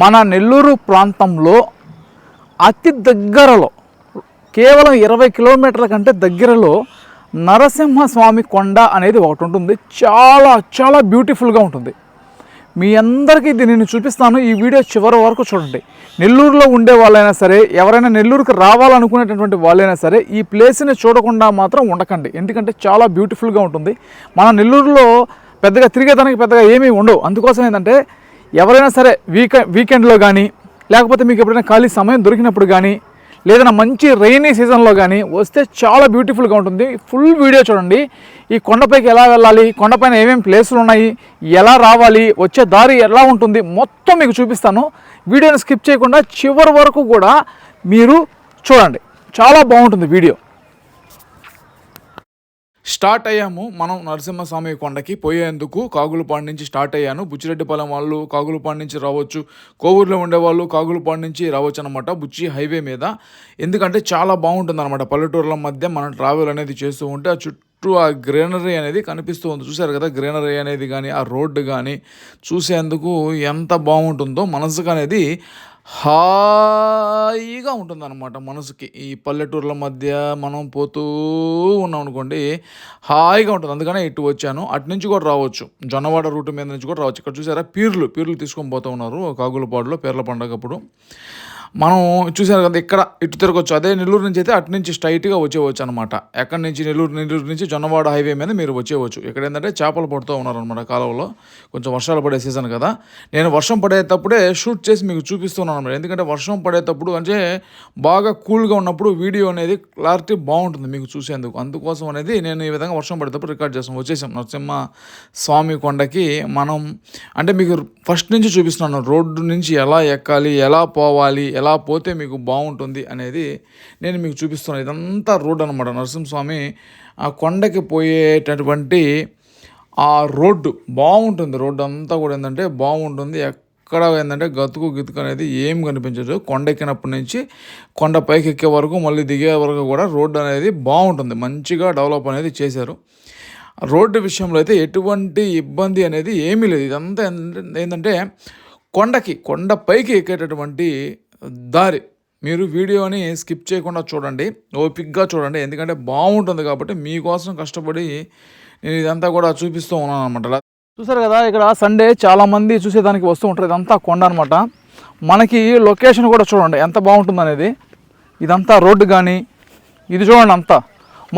మన నెల్లూరు ప్రాంతంలో అతి దగ్గరలో కేవలం ఇరవై కిలోమీటర్ల కంటే దగ్గరలో నరసింహస్వామి కొండ అనేది ఒకటి ఉంటుంది. చాలా చాలా బ్యూటిఫుల్గా ఉంటుంది. మీ అందరికీ దీనిని చూపిస్తాను. ఈ వీడియో చివరి వరకు చూడండి. నెల్లూరులో ఉండే వాళ్ళైనా సరే ఎవరైనా నెల్లూరుకి రావాలనుకునేటటువంటి వాళ్ళైనా సరే ఈ ప్లేస్ని చూడకుండా మాత్రం ఉండకండి. ఎందుకంటే చాలా బ్యూటిఫుల్గా ఉంటుంది. మన నెల్లూరులో పెద్దగా తిరిగేదానికి పెద్దగా ఏమీ ఉండవు. అందుకోసం ఏంటంటే ఎవరైనా సరే వీకెండ్ వీకెండ్లో కానీ లేకపోతే మీకు ఎప్పుడైనా ఖాళీ సమయం దొరికినప్పుడు కానీ లేదన్నా మంచి రెయినీ సీజన్లో కానీ వస్తే చాలా బ్యూటిఫుల్గా ఉంటుంది. ఫుల్ వీడియో చూడండి. ఈ కొండపైకి ఎలా వెళ్ళాలి? కొండపైన ఏమేమి ప్లేసులు ఉన్నాయి? ఎలా రావాలి? వచ్చే దారి ఎలా ఉంటుంది? మొత్తం మీకు చూపిస్తాను. వీడియోని స్కిప్ చేయకుండా చివరి వరకు కూడా మీరు చూడండి. చాలా బాగుంటుంది వీడియో స్టార్ట్ అయ్యాము మనం నరసింహస్వామి కొండకి. పోయేందుకు కాగులపాడు నుంచి స్టార్ట్ అయ్యాను. బుచ్చిరెడ్డిపాలెం వాళ్ళు కాగులపాడు నుంచి రావచ్చు. కోవూరులో ఉండేవాళ్ళు కాగులపాడు నుంచి రావచ్చు అనమాట బుచ్చి హైవే మీద. ఎందుకంటే చాలా బాగుంటుంది అనమాట పల్లెటూర్ల మధ్య మనం ట్రావెల్ అనేది చేస్తూ ఉంటే ఆ చుట్టూ ఆ గ్రీనరీ అనేది కనిపిస్తూ ఉంది. చూసారు కదా గ్రీనరీ అనేది కానీ ఆ రోడ్డు కానీ చూసేందుకు ఎంత బాగుంటుందో మనసుకు అనేది హాయిగా ఉంటుంది అనమాట మనసుకి. ఈ పల్లెటూర్ల మధ్య మనం పోతూ ఉన్నాం అనుకోండి హాయిగా ఉంటుంది. అందుకనే ఇటు వచ్చాను. అటు నుంచి కూడా రావచ్చు. జొన్నవాడ రూట్ మీద నుంచి కూడా రావచ్చు. ఇక్కడ చూసారా? పీర్లు పీర్లు తీసుకొని పోతూ ఉన్నారు కాగులపాడులో పీర్ల పండగప్పుడు. మనం చూసారు కదా ఇక్కడ ఇటు తిరగచ్చు. అదే నెల్లూరు నుంచి అయితే అటు నుంచి స్ట్రైట్గా వచ్చేవచ్చు అనమాట ఎక్కడి నుంచి? నెల్లూరు నెల్లూరు నుంచి జొన్నవాడ హైవే మీద మీరు వచ్చేవచ్చు ఇక్కడ ఏంటంటే చేపలు పడుతూ ఉన్నారనమాట కాలువలో. కొంచెం వర్షాలు పడే సీజన్ కదా. నేను వర్షం పడేటప్పుడే షూట్ చేసి మీకు చూపిస్తున్నాను అనమాట ఎందుకంటే వర్షం పడేటప్పుడు అంటే బాగా కూల్గా ఉన్నప్పుడు వీడియో అనేది క్లారిటీ బాగుంటుంది మీకు చూసేందుకు. అందుకోసం అనేది నేను ఈ విధంగా వర్షం పడేటప్పుడు రికార్డ్ చేస్తాం వచ్చేసాం. నరసింహ స్వామి కొండకి మనం అంటే మీకు ఫస్ట్ నుంచి చూపిస్తున్నాను. రోడ్డు నుంచి ఎలా ఎక్కాలి ఎలా పోవాలి ఎలా పోతే మీకు బాగుంటుంది అనేది నేను మీకు చూపిస్తున్నాను ఇదంతా రోడ్ అనమాట నరసింహస్వామి ఆ కొండకి పోయేటటువంటి ఆ రోడ్డు బాగుంటుంది. రోడ్డు అంతా కూడా ఏంటంటే బాగుంటుంది. ఎక్కడ ఏంటంటే గతుకు గితుకు అనేది ఏం కనిపించదు. కొండ ఎక్కినప్పటి నుంచి కొండ పైకి ఎక్కే వరకు మళ్ళీ దిగే వరకు కూడా రోడ్డు అనేది బాగుంటుంది. మంచిగా డెవలప్ అనేది చేశారు. రోడ్డు విషయంలో అయితే ఎటువంటి ఇబ్బంది అనేది ఏమీ లేదు. ఇదంతా ఏంటంటే- ఏంటంటే కొండకి కొండ పైకి ఎక్కేటటువంటి దారి. మీరు వీడియోని స్కిప్ చేయకుండా చూడండి. ఓపిక్గా చూడండి. ఎందుకంటే బాగుంటుంది కాబట్టి మీకోసం కష్టపడి నేను ఇదంతా కూడా చూపిస్తూ ఉన్నాను అనమాట చూసారు కదా ఇక్కడ సండే చాలామంది చూసేదానికి వస్తూ ఉంటారు. ఇదంతా కొండ అనమాట మనకి లొకేషన్ కూడా చూడండి. ఎంత బాగుంటుంది అనేది ఇదంతా రోడ్డు కానీ ఇది చూడండి అంతా.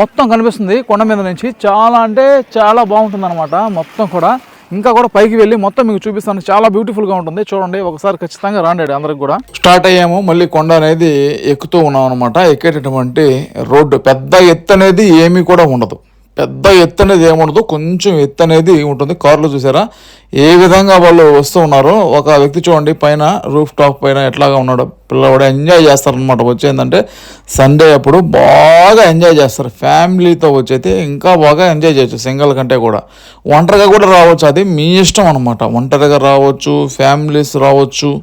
మొత్తం కనిపిస్తుంది కొండ మీద నుంచి. చాలా అంటే చాలా బాగుంటుంది అనమాట మొత్తం కూడా. ఇంకా కూడా పైకి వెళ్ళి మొత్తం మీకు చూపిస్తాను. చాలా బ్యూటిఫుల్గా ఉంటుంది. చూడండి ఒకసారి ఖచ్చితంగా రాండి అందరికి కూడా. స్టార్ట్ అయ్యాము మళ్ళీ కొండ అనేది ఎక్కుతూ ఉన్నాం అనమాట ఎక్కేటటువంటి రోడ్డు పెద్ద ఎత్తు అనేది ఏమీ కూడా ఉండదు. పెద్ద ఎత్తు అనేది ఏముండదు. కొంచెం ఎత్తు అనేది ఉంటుంది. కార్లు చూసారా? ఏ విధంగా వాళ్ళు వస్తూ ఉన్నారో ఒక వ్యక్తి చూడండి. పైన రూఫ్ టాప్ పైన ఎట్లాగా ఉన్నాడో. పిల్లవాడు ఎంజాయ్ చేస్తారనమాట వచ్చేందంటే సండే అప్పుడు బాగా ఎంజాయ్ చేస్తారు. ఫ్యామిలీతో వచ్చైతే ఇంకా బాగా ఎంజాయ్ చేయొచ్చు. సింగిల్ కంటే కూడా. ఒంటరిగా కూడా రావచ్చు. అది మీ ఇష్టం అనమాట ఒంటరిగా రావచ్చు ఫ్యామిలీస్ రావచ్చు.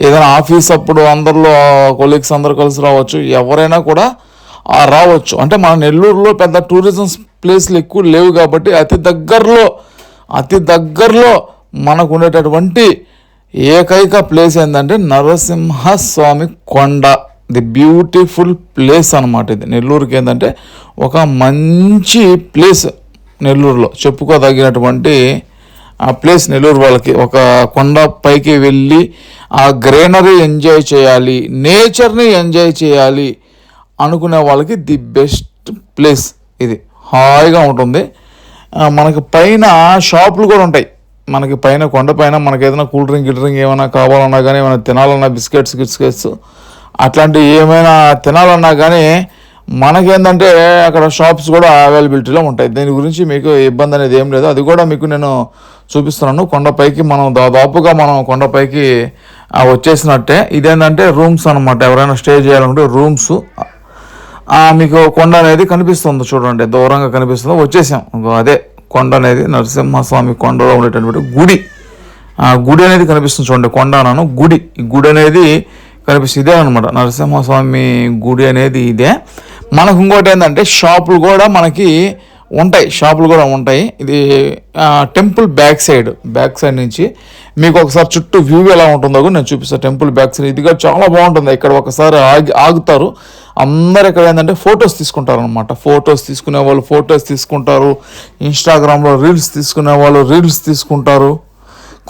ఏదైనా ఆఫీస్ అప్పుడు అందరిలో కొలీగ్స్ అందరు కలిసి రావచ్చు. ఎవరైనా కూడా రావచ్చు. అంటే మన నెల్లూరులో పెద్ద టూరిజం ప్లేస్లు ఎక్కువ లేవు కాబట్టి అతి దగ్గరలో అతి దగ్గరలో మనకు ఉండేటటువంటి ఏకైక ప్లేస్ ఏంటంటే నరసింహస్వామి కొండ. ది బ్యూటిఫుల్ ప్లేస్ అనమాట ఇది. నెల్లూరుకి ఏంటంటే ఒక మంచి ప్లేస్ నెల్లూరులో. చెప్పుకోదగినటువంటి ఆ ప్లేస్ నెల్లూరు వాళ్ళకి. ఒక కొండ పైకి వెళ్ళి ఆ గ్రీనరీ ఎంజాయ్ చేయాలి నేచర్ని ఎంజాయ్ చేయాలి అనుకునే వాళ్ళకి ది బెస్ట్ ప్లేస్ ఇది. హాయిగా ఉంటుంది. మనకి పైన షాపులు కూడా ఉంటాయి. మనకి పైన కొండపైన మనకి ఏదైనా కూల్ డ్రింక్ గిల్ డ్రింక్ ఏమైనా కావాలన్నా కానీ ఏమైనా తినాలన్నా బిస్కెట్స్ బిస్కెట్స్ అట్లాంటివి ఏమైనా తినాలన్నా కానీ మనకేంటంటే అక్కడ షాప్స్ కూడా అవైలబిలిటీలో ఉంటాయి. దీని గురించి మీకు ఇబ్బంది అనేది ఏం లేదు. అది కూడా మీకు నేను చూపిస్తున్నాను. కొండపైకి మనం దాదాపుగా మనం కొండపైకి వచ్చేసినట్టే. ఇదేంటంటే రూమ్స్ అనమాట ఎవరైనా స్టే చేయాలనుకుంటే రూమ్స్. మీకు కొండ అనేది కనిపిస్తుంది చూడండి దూరంగా కనిపిస్తుంది. వచ్చేసాం. అదే కొండ అనేది నరసింహస్వామి కొండలో ఉండేటటువంటి గుడి. ఆ గుడి అనేది కనిపిస్తుంది చూడండి కొండ అన్నాను గుడి. గుడి అనేది కనిపిస్తుంది. ఇదే అనమాట నరసింహస్వామి గుడి అనేది ఇదే. మనకు ఇంకోటి ఏంటంటే షాపులు కూడా మనకి ఉంటాయి షాపులు కూడా ఉంటాయి. ఇది temple back side back side నుంచి. మీకు ఒకసారి చుట్టూ వ్యూ ఎలా ఉంటుందో కూడా నేను చూపిస్తాను టెంపుల్ బ్యాక్ సైడ్. ఇది కూడా చాలా బాగుంటుంది. ఇక్కడ ఒకసారి ఆగి ఆగుతారు. అందరు ఇక్కడ ఏంటంటే ఫొటోస్ తీసుకుంటారు అనమాట ఫొటోస్ తీసుకునే వాళ్ళు ఫొటోస్ తీసుకుంటారు. ఇన్స్టాగ్రామ్లో రీల్స్ తీసుకునే వాళ్ళు రీల్స్ తీసుకుంటారు.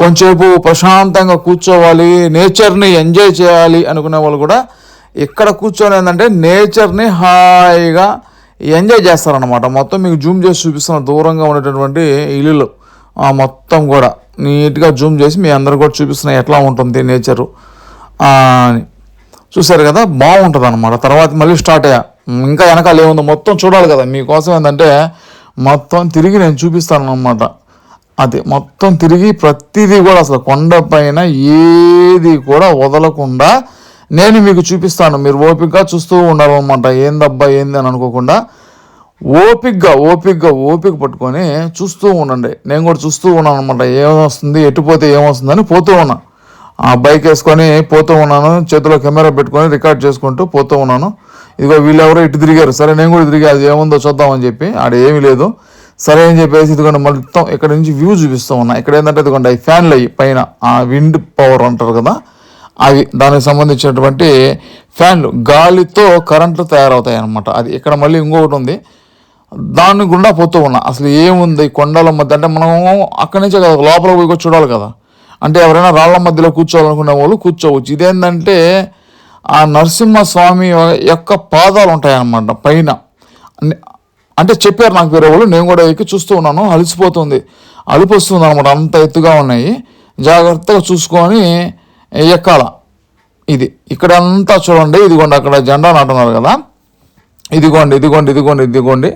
కొంచెంసేపు ప్రశాంతంగా కూర్చోవాలి. నేచర్ని ఎంజాయ్ చేయాలి అనుకునే వాళ్ళు కూడా ఇక్కడ కూర్చొని ఏంటంటే నేచర్ని హాయిగా ఎంజాయ్ చేస్తారనమాట మొత్తం మీకు జూమ్ చేసి చూపిస్తున్న దూరంగా ఉన్నటువంటి ఇల్లులు. మొత్తం కూడా నీట్గా జూమ్ చేసి మీ అందరు కూడా చూపిస్తున్న ఎట్లా ఉంటుంది నేచరు. అని. చూసారు కదా? బాగుంటుంది అనమాట తర్వాత మళ్ళీ స్టార్ట్ అయ్యా. ఇంకా వెనకాల ఏముందో మొత్తం చూడాలి కదా. మీకోసం ఏంటంటే మొత్తం తిరిగి నేను చూపిస్తాను అనమాట అది మొత్తం తిరిగి ప్రతిదీ కూడా అసలు కొండ పైన ఏది కూడా వదలకుండా నేను మీకు చూపిస్తాను. మీరు ఓపికగా చూస్తూ ఉండాలన్నమాట ఏందబ్బా ఏంది అని అనుకోకుండా ఓపిక్గా ఓపిక్గా ఓపిక పట్టుకొని చూస్తూ ఉండండి. నేను కూడా చూస్తూ ఉన్నాను అనమాట ఏమొస్తుంది? ఎటుపోతే ఏమొస్తుందని పోతూ ఉన్నా. ఆ బైక్ వేసుకొని పోతూ ఉన్నాను. చేతిలో కెమెరా పెట్టుకొని రికార్డ్ చేసుకుంటూ పోతూ ఉన్నాను. ఇదిగో వీళ్ళెవరో ఇటు తిరిగారు. సరే నేను కూడా తిరిగి అది ఏముందో చూద్దామని చెప్పి ఆడ ఏమీ లేదు. సరే అని చెప్పేసి ఇదిగోండి మొత్తం ఇక్కడ నుంచి వ్యూ చూపిస్తూ ఉన్నా. ఇక్కడ ఏంటంటే ఇదిగోండి ఫ్యాన్లు అయ్యి పైన ఆ విండ్ పవర్ అంటారు కదా అవి దానికి సంబంధించినటువంటి ఫ్యాన్లు గాలితో కరెంట్లు తయారవుతాయి అన్నమాట అది ఇక్కడ మళ్ళీ ఇంకొకటి ఉంది. దాని గుండా పోతూ ఉన్నా. అసలు ఏముంది? కొండల మధ్య అంటే మనము అక్కడి నుంచే కదా లోపల పోయి చూడాలి కదా. అంటే ఎవరైనా రాళ్ళ మధ్యలో కూర్చోవాలనుకునే వాళ్ళు కూర్చోవచ్చు. ఇదేంటంటే ఆ నరసింహస్వామి యొక్క పాదాలు ఉంటాయన్నమాట పైన. అంటే చెప్పారు నాకు వేరే వాళ్ళు నేను కూడా ఎక్కి చూస్తూ ఉన్నాను. అలిసిపోతుంది. అలుపు వస్తుంది అనమాట అంత ఎత్తుగా ఉన్నాయి. జాగ్రత్తగా చూసుకొని ఎక్కాల ఇది ఇక్కడ అంతా చూడండి ఇదిగోండి అక్కడ జెండా నాటున్నారు కదా. ఇదిగోండి ఇదిగోండి ఇదిగోండి ఇదిగోండి.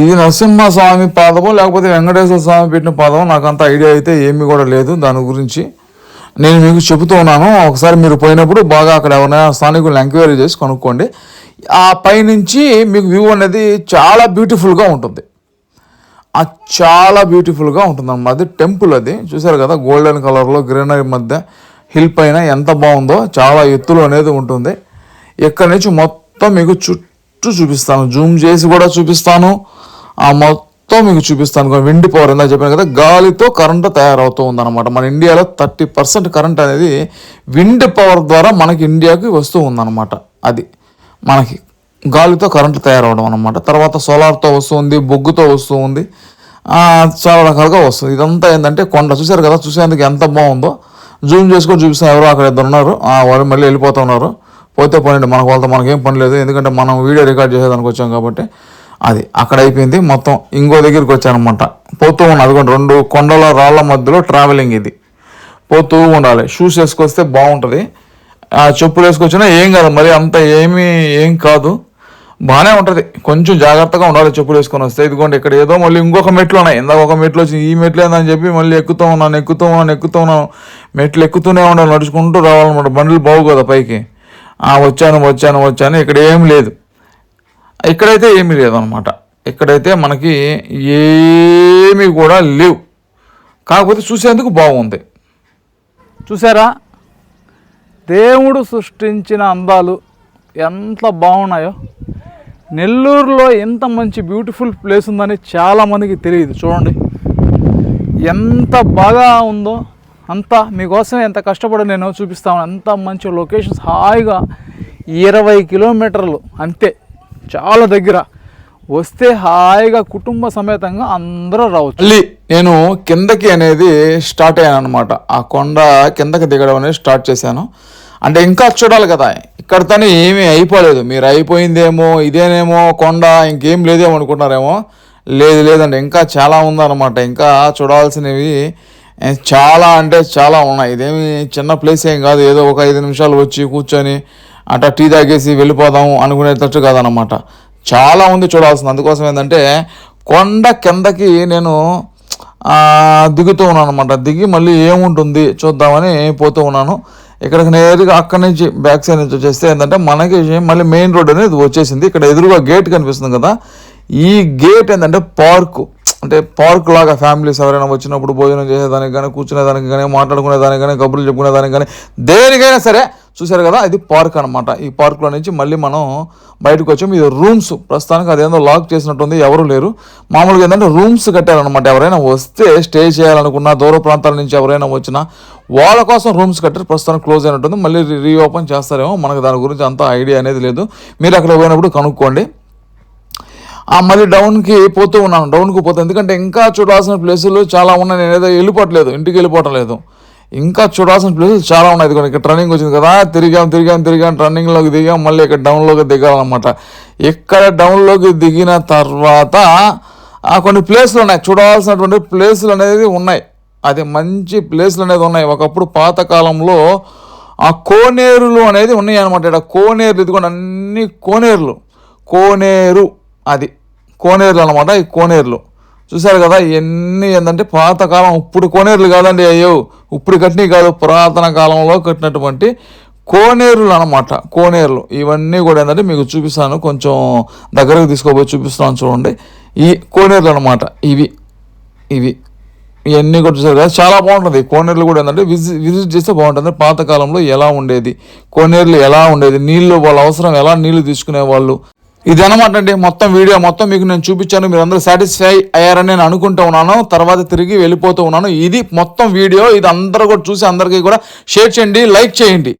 ఇది నరసింహస్వామి పాదమో లేకపోతే వెంకటేశ్వర స్వామి పెట్టిన పాదమో నాకు అంత ఐడియా అయితే ఏమీ కూడా లేదు దాని గురించి. నేను మీకు చెబుతూ ఉన్నాను ఒకసారి మీరు పోయినప్పుడు బాగా అక్కడ ఎవరైనా స్థానికులను ఎంక్వైరీ చేసి కనుక్కోండి. ఆ పైనుంచి మీకు వ్యూ అనేది చాలా బ్యూటిఫుల్గా ఉంటుంది. ఆ చాలా బ్యూటిఫుల్గా ఉంటుంది అన్నమాట అది టెంపుల్ అది. చూసారు కదా గోల్డెన్ కలర్లో గ్రీనరీ మధ్య హిల్ పైన ఎంత బాగుందో చాలా ఎత్తులో అనేది ఉంటుంది. ఇక్కడ నుంచి మొత్తం మీకు చుట్టూ చూపిస్తాను. జూమ్ చేసి కూడా చూపిస్తాను. ఆ మొత్తం మీకు చూపిస్తాను. విండ్ పవర్ ఇందా చెప్పాను కదా గాలితో కరెంట్ తయారవుతూ ఉందన్నమాట మన ఇండియాలో థర్టీ పర్సెంట్ కరెంట్ అనేది విండ్ పవర్ ద్వారా మనకి ఇండియాకి వస్తూ ఉందన్నమాట. అది మనకి గాలితో కరెంటు తయారవడం అనమాట తర్వాత సోలార్తో వస్తుంది బొగ్గుతో వస్తూ ఉంది. చాలా రకాలుగా వస్తుంది. ఇదంతా ఏంటంటే కొండ. చూశారు కదా? చూసేందుకు ఎంత బాగుందో. జూమ్ చేసుకొని చూపిస్తాను ఎవరో అక్కడ ఇద్దరు ఉన్నారు. ఆ, వాళ్ళు మళ్ళీ వెళ్ళిపోతూ ఉన్నారు. పోతే పోనండి మనకు వాళ్ళతో మనకేం పని లేదు. ఎందుకంటే మనం వీడియో రికార్డ్ చేసేదానికి వచ్చాం కాబట్టి అది అక్కడ అయిపోయింది. మొత్తం ఇంకో దగ్గరికి వచ్చానమాట పోతూ ఉన్నాను అదిగోండి రెండు కొండల రాళ్ళ మధ్యలో ట్రావెలింగ్ ఇది. పోతూ ఉండాలి. షూస్ వేసుకొస్తే బాగుంటుంది. ఆ చెప్పులు వేసుకొచ్చినా ఏం కాదు. మరి అంత ఏమీ ఏం కాదు. బాగానే ఉంటుంది. కొంచెం జాగ్రత్తగా ఉండాలి చెప్పులు వేసుకొని వస్తే. ఇదిగోండి ఇక్కడ ఏదో మళ్ళీ ఇంకొక మెట్లు ఉన్నాయి. ఇందాక ఒక మెట్లు వచ్చింది. ఈ మెట్లు ఏందని చెప్పి మళ్ళీ ఎక్కుతూ ఉన్నాను ఎక్కుతూ ఉన్నాను ఎక్కుతూ ఉన్నాను. మెట్లు ఎక్కుతూనే ఉండాలి నడుచుకుంటూ రావాలన్నమాట. బండ్లు బాగు కదా పైకి. ఆ వచ్చాను వచ్చాను వచ్చాను. ఇక్కడ ఏం లేదు. ఇక్కడైతే ఏమీ లేదనమాట ఇక్కడైతే మనకి ఏమీ కూడా లేవు. కాకపోతే చూసేందుకు బాగుంది చూసారా? దేవుడు సృష్టించిన అందాలు ఎంత బాగున్నాయో నెల్లూరులో ఎంత మంచి బ్యూటిఫుల్ ప్లేస్ ఉందని చాలామందికి తెలియదు. చూడండి. ఎంత బాగా ఉందో అంత మీకోసం ఎంత కష్టపడి నేను చూపిస్తాను. అంత మంచి లొకేషన్స్ హాయిగా ఇరవై కిలోమీటర్లు అంతే చాలా దగ్గర. వస్తే హాయిగా కుటుంబ సమేతంగా అందరూ రావచ్చు. మళ్ళీ నేను కిందకి అనేది స్టార్ట్ అయ్యాను అనమాట ఆ కొండ కిందకి దిగడం అనేది స్టార్ట్ చేశాను. అంటే ఇంకా చూడాలి కదా. ఇక్కడతోనే ఏమీ అయిపోలేదు. మీరు అయిపోయిందేమో ఇదేనేమో కొండ ఇంకేం లేదేమో అనుకుంటున్నారేమో. లేదు లేదండి. ఇంకా చాలా ఉందన్నమాట. ఇంకా చూడాల్సినవి చాలా అంటే చాలా ఉన్నాయి. ఇదేమి చిన్న ప్లేస్ ఏం కాదు. ఏదో ఒక ఐదు నిమిషాలు వచ్చి కూర్చొని అట్లా టీ తాగేసి వెళ్ళిపోదాం అనుకునేటట్టు కాదనమాట చాలా ఉంది చూడాల్సింది. అందుకోసం ఏంటంటే కొండ కిందకి నేను దిగుతూ ఉన్నాను అనమాట దిగి మళ్ళీ ఏముంటుంది చూద్దామని పోతూ ఉన్నాను. ఇక్కడికి నేరుగా అక్కడి నుంచి బ్యాక్ సైడ్ నుంచి వచ్చేస్తే ఏంటంటే మనకి మళ్ళీ మెయిన్ రోడ్ అనేది వచ్చేసింది. ఇక్కడ ఎదురుగా గేట్ కనిపిస్తుంది కదా. ఈ గేట్ ఏంటంటే పార్కు అంటే పార్క్ లాగా ఫ్యామిలీస్ ఎవరైనా వచ్చినప్పుడు భోజనం చేసేదానికి కానీ కూర్చునేదానికి కానీ మాట్లాడుకునేదానికి కానీ కబుర్లు చెప్పుకునేదానికి కానీ దేనికైనా సరే చూసారు కదా? ఇది పార్క్ అనమాట ఈ పార్క్లో నుంచి మళ్ళీ మనం బయటకు వచ్చాం. ఇది రూమ్స్. ప్రస్తుతానికి అదేందో లాక్ చేసినట్టుంది. ఎవరు లేరు. మామూలుగా ఏంటంటే రూమ్స్ కట్టారనమాట ఎవరైనా వస్తే స్టే చేయాలనుకున్నా దూర ప్రాంతాల నుంచి ఎవరైనా వచ్చినా వాళ్ళ కోసం రూమ్స్ కట్టారు. ప్రస్తుతానికి క్లోజ్ అయినట్టుంది. మళ్ళీ రీఓపెన్ చేస్తారేమో. మనకు దాని గురించి అంత ఐడియా అనేది లేదు. మీరు అక్కడ పోయినప్పుడు కనుక్కోండి. ఆ మళ్ళీ డౌన్కి పోతూ ఉన్నాను. డౌన్కి పోతే. ఎందుకంటే ఇంకా చూడాల్సిన ప్లేసులు చాలా ఉన్నాయి. నేను ఏదో వెళ్ళిపోవట్లేదు. ఇంటికి వెళ్ళిపోవటం లేదు. ఇంకా చూడాల్సిన ప్లేసెస్ చాలా ఉన్నాయి. ఇదిగోండి ఇక్కడ ట్రన్నింగ్ వచ్చింది కదా. తిరిగాం తిరిగాం తిరిగాం ట్రన్నింగ్లోకి దిగాం. మళ్ళీ ఇక్కడ డౌన్లోకి దిగాలన్నమాట. ఇక్కడ డౌన్లోకి దిగిన తర్వాత ఆ కొన్ని ప్లేసులు ఉన్నాయి. చూడాల్సినటువంటి ప్లేసులు అనేది ఉన్నాయి. అది మంచి ప్లేసులు అనేది ఉన్నాయి. ఒకప్పుడు పాతకాలంలో ఆ కోనేరులు అనేది ఉన్నాయి అనమాట ఇక్కడ కోనేరులు ఇదిగోండి అన్ని కోనేరులు. కోనేరు అది కోనేరులు అనమాట ఈ కోనేరులు. చూసారు కదా ఇవన్నీ ఏంటంటే పాతకాలం ఇప్పుడు కోనేరులు కాదండి అయ్యో ఇప్పుడు కట్టినవి కాదు పురాతన కాలంలో కట్టినటువంటి కోనేరులు అనమాట కోనేరులు. ఇవన్నీ కూడా ఏంటంటే మీకు చూపిస్తాను. కొంచెం దగ్గరకు తీసుకోబోయి చూపిస్తాను చూడండి. ఈ కోనేరులు అనమాట ఇవి ఇవి. ఇవన్నీ కూడా చూసారు కదా చాలా బాగుంటుంది. కోనేరులు కూడా ఏంటంటే విజిట్ విజిట్ చేస్తే బాగుంటుంది. పాతకాలంలో ఎలా ఉండేది? కోనేరులు ఎలా ఉండేది? నీళ్ళు వాళ్ళ అవసరం ఎలా నీళ్ళు తీసుకునే వాళ్ళు ఇది అనమాట అండి. మొత్తం వీడియో మొత్తం మీకు నేను చూపించాను. మీరు అందరూ సాటిస్ఫై అయ్యారని నేను అనుకుంటూ ఉన్నాను. తర్వాత తిరిగి వెళ్ళిపోతూ ఉన్నాను. ఇది మొత్తం వీడియో. ఇది అందరూ కూడా చూసి అందరికీ కూడా షేర్ చేయండి లైక్ చేయండి.